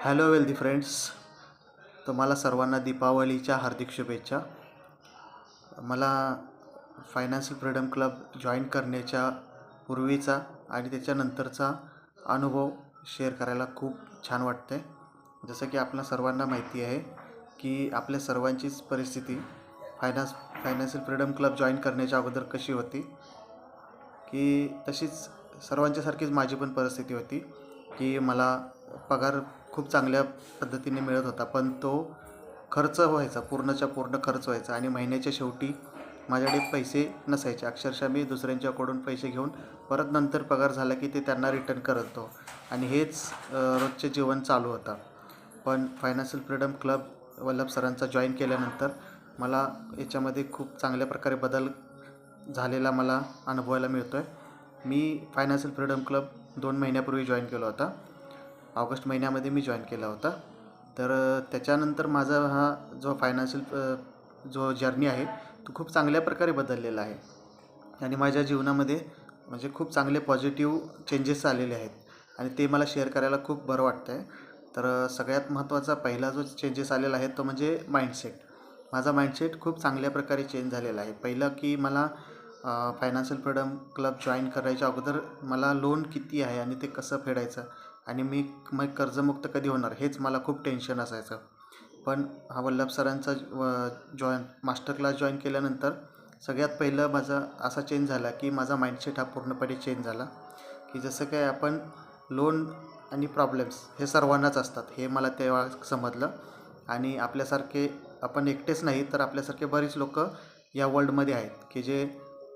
Hello wealthy friends तुम्हाला सर्वांना दीपावलीच्या हार्दिक शुभेच्छा. मला फायनान्शियल फ्रीडम क्लब जॉईन करण्याच्या पूर्वीचा आणि त्याच्यानंतरचा अनुभव शेअर करायला खूप छान वाटते जसं की आपल्या सर्वांना माहिती आहे की आपल्या सर्वांचीच परिस्थिती finance financial freedom club join करण्याच्या अगोदर कशी होती की तशीच सर्वांच्यासारखीच माझी पण परिस्थिती होती की मला पगार खूप चांगल्या पद्धतीने मिळत होता पण तो खर्च व्हायचा पूर्णच्या पूर्ण खर्च व्हायचा आणि महिन्याच्या शेवटी माझ्याकडे पैसे नसायचे. अक्षरशः मी दुसऱ्यांच्याकडून पैसे घेऊन परत नंतर पगार झाला की ते त्यांना रिटर्न करत होतो. आणि हेच रोजचे जीवन चालू होतं. पण फायनान्शियल फ्रीडम क्लब वल्लभ सरांचा जॉईन केल्यानंतर मला याच्यामध्ये खूप चांगल्या प्रकारे बदल झालेला मला अनुभवायला मिळतो आहे मी फायनान्शियल फ्रीडम क्लब दोन महिन्यापूर्वी जॉईन केला होता. ऑगस्ट महिन्यामध्ये मी जॉईन केला होता. तर त्याच्यानंतर माझा हा जो फायनान्शियल जो जर्नी आहे तो खूप चांगल्या प्रकारे बदललेला आहे. आणि माझ्या जीवनामध्ये म्हणजे खूप चांगले पॉझिटिव्ह चेंजेस आलेले आहेत. आणि ते मला शेअर करायला खूप बरं वाटतं आहे तर सगळ्यात महत्त्वाचा पहिला जो चेंजेस आलेला आहे तो म्हणजे माइंडसेट. माझा माइंडसेट खूप चांगल्या प्रकारे चेंज झालेला आहे. पहिलं की मला फायनान्शियल फ्रीडम क्लब जॉईन करायच्या अगोदर मला लोन किती आहे आणि ते कसं फेडायचं आणि मी मग कर्जमुक्त कधी होणार हेच मला खूप टेन्शन असायचं. पण हा वल्लभ सरांचा जॉईन मास्टर क्लास जॉईन केल्यानंतर सगळ्यात पहिलं माझा असा चेंज झाला की माझा माइंडसेट हा पूर्णपणे चेंज झाला. की जसं काय आपण लोन आणि प्रॉब्लेम्स हे सर्वांनाच असतात हे मला तेव्हा समजलं. आणि आपल्यासारखे आपण एकटेच नाही तर आपल्यासारखे बरीच लोक या वर्ल्डमध्ये आहेत की जे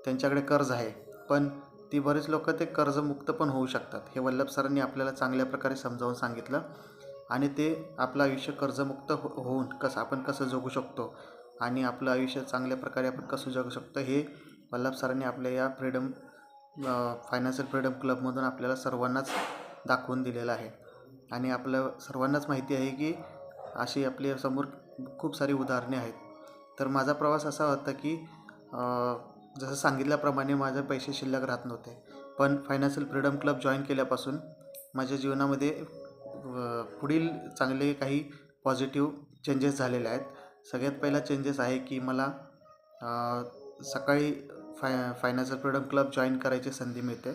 त्यांच्याकडे कर्ज आहे. पण ती बरीच लोक ते कर्जमुक्त पण होऊ शकतात. हे वल्लभ सरांनी आपल्याला चांगल्या प्रकारे समजावून सांगितलं आणि ते आपलं आयुष्य कर्जमुक्त हो होऊन कसं आपण कसं जगू शकतो आणि आपलं आयुष्य चांगल्या प्रकारे आपण कसं जगू शकतो हे वल्लभ सरांनी आपल्या या फ्रीडम फायनान्शियल फ्रीडम क्लबमधून आपल्याला सर्वांनाच दाखवून दिलेलं आहे. आणि आपल्या सर्वांनाच माहिती आहे की अशी आपल्यासमोर खूप सारी उदाहरणे आहेत. तर माझा प्रवास असा होता की जसं सांगितल्याप्रमाणे माझे पैसे शिल्लक राहत नव्हते. पण फायनान्शियल फ्रीडम क्लब जॉईन केल्यापासून माझ्या जीवनामध्ये पुढील चांगले काही पॉझिटिव्ह चेंजेस झालेले आहेत. सगळ्यात पहिला चेंजेस आहे की मला सकाळी फाय फायनान्शियल फ्रीडम क्लब जॉईन करायची संधी मिळते.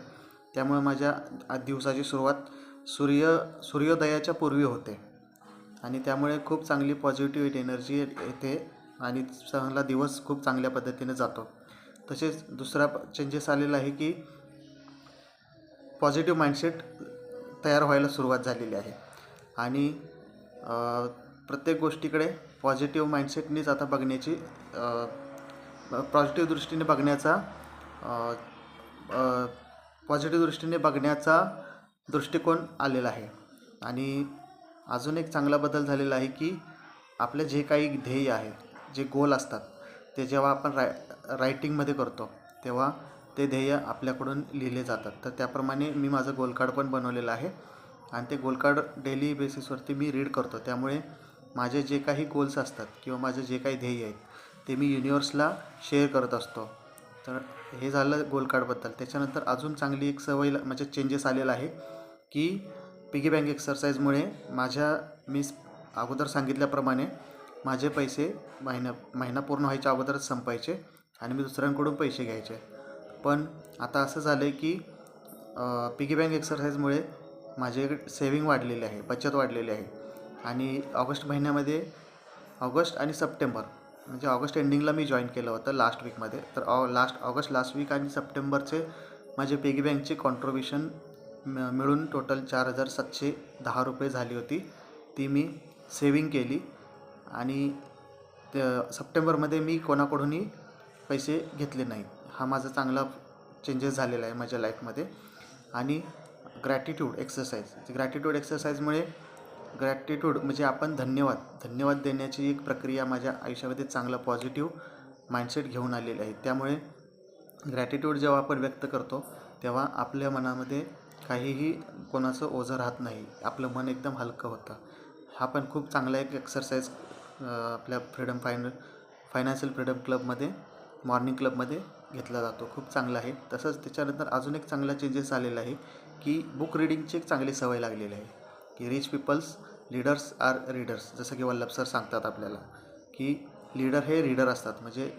त्यामुळे माझ्या दिवसाची सुरुवात सूर्य सूर्योदयाच्या पूर्वी होते. आणि त्यामुळे खूप चांगली पॉझिटिव्ह एनर्जी येते आणि चांगला दिवस खूप चांगल्या पद्धतीने जातो. तसेच दुसरा चेंजेस आलेला आहे की पॉझिटिव्ह माइंडसेट तयार व्हायला सुरुवात झालेली आहे. आणि प्रत्येक गोष्टीकडे पॉझिटिव्ह माइंडसेटनीच आता बघण्याची पॉझिटिव्ह दृष्टीने बघण्याचा पॉझिटिव्ह दृष्टीने बघण्याचा दृष्टिकोन आलेला आहे. आणि अजून एक चांगला बदल झालेला आहे की आपले जे काही ध्येय आहे जे गोल असतात ते जेव्हा आपण राय रायटिंगमध्ये करतो तेव्हा ते ध्येय आपल्याकडून लिहिले जातात. तर त्याप्रमाणे मी माझं गोल कार्ड पण बनवलेलं आहे आणि ते गोल कार्ड डेली बेसिसवरती मी रीड करतो. त्यामुळे माझे जे काही गोल्स असतात किंवा माझे जे काही ध्येय आहेत ते मी युनिवर्सला शेअर करत असतो. तर हे झालं गोल कार्डबद्दल त्याच्यानंतर अजून चांगली एक सवय म्हणजे चेंजेस आलेला आहे की पिगी बँक एक्सरसाइजमुळे माझ्या मी अगोदर सांगितल्याप्रमाणे माझे पैसे महिना महिना पूर्ण व्हायच्या अगोदरच संपायचे आणि मी दुसऱ्यांकडून पैसे घ्यायचे. पण आता असं झालं आहे की पिगी बँक एक्सरसाइजमुळे माझे सेविंग वाढलेली आहे बचत वाढलेली आहे. आणि ऑगस्ट महिन्यामध्ये ऑगस्ट आणि सप्टेंबर म्हणजे ऑगस्ट एंडिंगला मी जॉईन केलं होतं लास्ट वीकमध्ये तर ऑ लास्ट ऑगस्ट लास्ट वीक आणि सप्टेंबरचे माझे पिगी बँकचे कॉन्ट्रीब्युशन म मिळून टोटल चार हजार सातशे दहा रुपये झाली होती. ती मी सेविंग केली. आणि त्या सप्टेंबरमध्ये मी कोणाकडूनही पैसे घेतले नाहीत. हा माझा चांगला चेंजेस झालेला आहे माझ्या लाईफमध्ये. आणि ग्रॅटिट्यूड एक्सरसाइज ग्रॅटिट्यूड एक्सरसाइजमुळे ग्रॅटिट्यूड म्हणजे आपण धन्यवाद. धन्यवाद देण्याची एक प्रक्रिया माझ्या आयुष्यामध्ये चांगला पॉझिटिव्ह माइंडसेट घेऊन आलेली आहे. त्यामुळे ग्रॅटिट्यूड जेव्हा आपण व्यक्त करतो तेव्हा आपल्या मनामध्ये काहीही कोणाचं ओझं राहत नाही. आपलं मन एकदम हलकं होतं. हा पण खूप चांगला एक एक्सरसाइज आपल्या फ्रीडम फायन फायनान्शियल फ्रीडम क्लबमध्ये मॉर्निंग क्लबमध्ये घेतला जातो. खूप चांगला आहे. तसंच त्याच्यानंतर अजून एक चांगला चेंजेस आलेला आहे की बुक रिडिंगची एक चांगली सवय लागलेली आहे. की rich peoples leaders are readers जसं की वल्लभ सर सांगतात आपल्याला की लीडर हे रीडर असतात. म्हणजे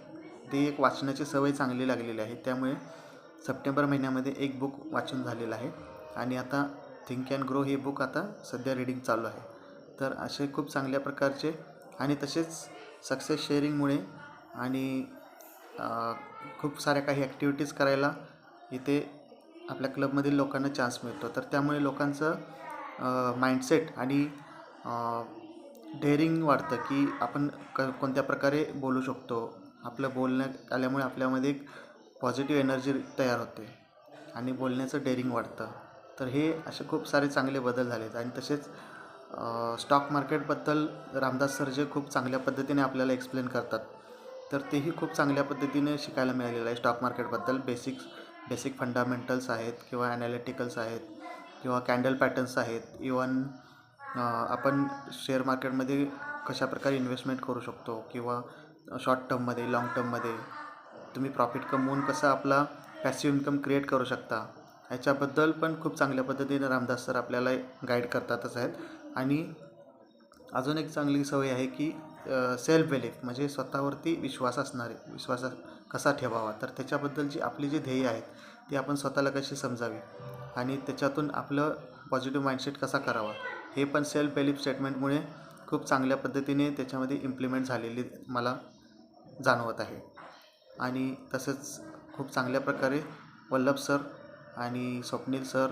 ते एक वाचनाची सवय चांगली लागलेली आहे. त्यामुळे सप्टेंबर महिन्यामध्ये एक बुक वाचून झालेलं आहे. आणि आता थिंक अँड ग्रो हे बुक आता सध्या रीडिंग चालू आहे. तर असे खूप चांगल्या प्रकारचे आणि तसेच सक्सेस शेअरिंगमुळे आणि खूप साऱ्या काही ॲक्टिव्हिटीज करायला इथे आपल्या क्लबमधील लोकांना चान्स मिळतो. तर त्यामुळे लोकांचं माइंडसेट आणि डेअरिंग वाढतं की आपण क कोणत्या प्रकारे बोलू शकतो. आपलं बोलण्यात आल्यामुळे आपल्यामध्ये एक पॉझिटिव्ह एनर्जी तयार होते आणि बोलण्याचं डेअरिंग वाढतं. तर हे असे खूप सारे चांगले बदल झालेत आणि तसेच स्टॉक मार्केटबद्दल रामदास सर जे खूप चांगल्या पद्धतीने आपल्याला एक्सप्लेन करतात तर तेही खूप चांगल्या पद्धतीने शिकायला मिळालेलं आहे स्टॉक मार्केटबद्दल बेसिक्स बेसिक फंडामेंटल्स आहेत किंवा ॲनालिटिकल्स आहेत किंवा कॅन्डल पॅटर्न्स आहेत. इवन आपण शेअर मार्केटमध्ये कशाप्रकारे इन्व्हेस्टमेंट करू शकतो किंवा शॉर्ट टर्ममध्ये लाँग टर्ममध्ये तुम्ही प्रॉफिट कमवून कसं आपला पॅसिव्ह इन्कम क्रिएट करू शकता ह्याच्याबद्दल पण खूप चांगल्या पद्धतीने रामदास सर आपल्याला गाईड करतातच आहेत. आणि अजून एक चांगली सवय आहे की सेल्फ बिलीफ म्हणजे स्वतःवरती विश्वास असणारे विश्वास कसा ठेवावा? तर त्याच्याबद्दलची आपली जी ध्येय आहेत ती आपण स्वतःला कशी समजावी? आणि त्याच्यातून आपलं पॉझिटिव्ह माइंडसेट कसा करावा? हे पण सेल्फ बिलीफ स्टेटमेंटमुळे खूप चांगल्या पद्धतीने त्याच्यामध्ये इम्प्लिमेंट झालेली मला जाणवत आहे. आणि तसंच खूप चांगल्या प्रकारे वल्लभ सर आणि स्वप्नील सर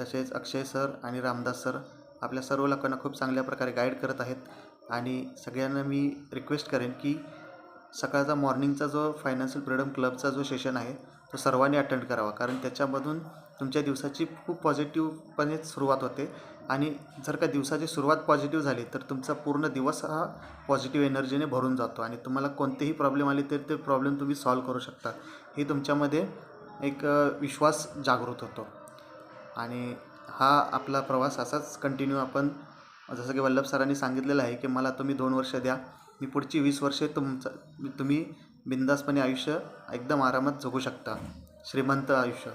तसेच अक्षय सर आणि रामदास सर आपल्या सर्व लोकांना खूप चांगल्या प्रकारे गाईड करत आहेत. आणि सगळ्यांना मी रिक्वेस्ट करेन की सकाळचा मॉर्निंगचा जो फायनान्शियल फ्रीडम क्लबचा जो सेशन आहे तो सर्वांनी अटेंड करावा. कारण त्याच्यामधून तुमच्या दिवसाची खूप पॉझिटिव्हपणे सुरुवात होते. आणि जर का दिवसाची सुरुवात पॉझिटिव्ह झाली तर तुमचा पूर्ण दिवस हा पॉझिटिव्ह एनर्जीने भरून जातो. आणि तुम्हाला कोणतेही प्रॉब्लेम आले तर ते प्रॉब्लेम तुम्ही सॉल्व करू शकता. हे तुमच्यामध्ये एक विश्वास जागृत होतो. आणि हा आपला प्रवास असाच कंटिन्यू आपण जसं की वल्लभ सरांनी सांगितलेलं आहे की मला तुम्ही दोन वर्ष द्या मी पुढची वीस वर्षे तुमचं तुम्ही बिंदासपणे आयुष्य एकदम आरामात जगू शकता श्रीमंत आयुष्य.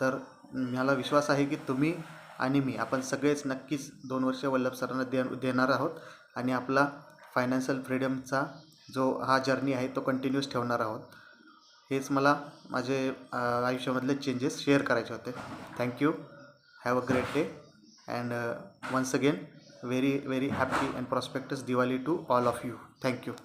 तर मला विश्वास आहे की तुम्ही आणि मी आपण सगळेच नक्कीच दोन वर्ष वल्लभ सरांना दे देणार आहोत आणि आपला फायनान्शियल फ्रीडमचा जो हा जर्नी आहे तो कंटिन्यूस ठेवणार आहोत. हेच मला माझे आयुष्यामधले चेंजेस शेअर करायचे होते. Thank you have a great day. And uh, once again very very happy and prosperous diwali to all of you. Thank you.